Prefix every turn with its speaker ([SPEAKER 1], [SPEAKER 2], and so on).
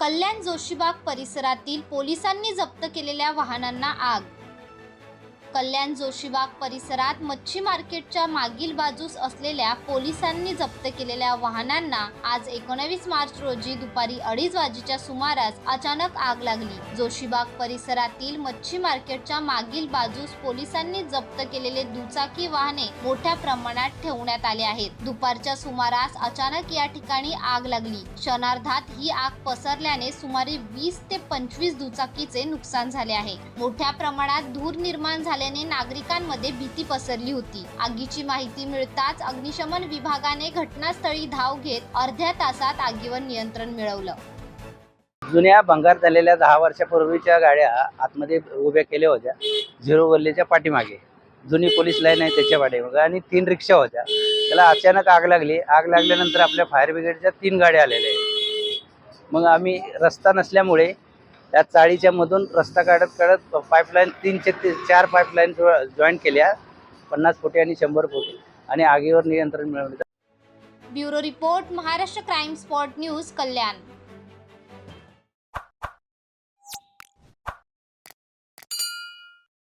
[SPEAKER 1] कल्याण जोशीबाग परिसरातील पोलिसांनी जप्त केलेल्या वाहनांना आग कल्याण जोशीबाग परिसरात मच्छी मार्केटच्या मागील बाजूस असलेल्या पोलिसांनी जप्त केलेल्या वाहनांना आज एकोणवीस मार्च रोजी दुपारी अडीच वाजेच्या सुमारास अचानक आग लागली. जोशीबाग परिसरातील मच्छी मार्केटच्या मागील बाजूस पोलिसांनी जप्त केलेले दुचाकी वाहने मोठ्या प्रमाणात ठेवण्यात आले आहेत. दुपारच्या सुमारास अचानक या ठिकाणी आग लागली. क्षणार्धात ही आग पसरल्याने सुमारे वीस ते पंचवीस दुचाकीचे नुकसान झाले आहे. मोठ्या प्रमाणात धूर निर्माण झाले झाल्याने नागरिकांमध्ये भीती पसरली होती. आगीची माहिती मिळताच अग्निशमन विभागाने घटनास्थळी धाव घेत अर्ध्या तासात आगीवर नियंत्रण मिळवलं.
[SPEAKER 2] जुन्या भंगार झालेल्या दहा वर्षापूर्वीच्या गाड्या आतमध्ये उभ्या केल्या होत्या. झिरो गल्लीच्या पाठीमागे. जुनी पोलीस लाईन आहे त्याच्या पाठीमागे आणि तीन रिक्षा होत्या. त्याला अचानक आग लागली. आग लागल्यानंतर आपल्या फायर ब्रिगेडच्या तीन गाड्या आलेल्या आहेत. मग आम्ही रस्ता नसल्यामुळे त्या चाळीच्या मधून रस्ता काढत काढत पाईपलाईन तीनशे ते चार पाईपलाईन जॉईन केल्या पन्नास फुटी आणि शंभर फुटी आणि आगीवर नियंत्रण मिळवलं
[SPEAKER 1] bureau report Maharashtra crime spot news Kalyan.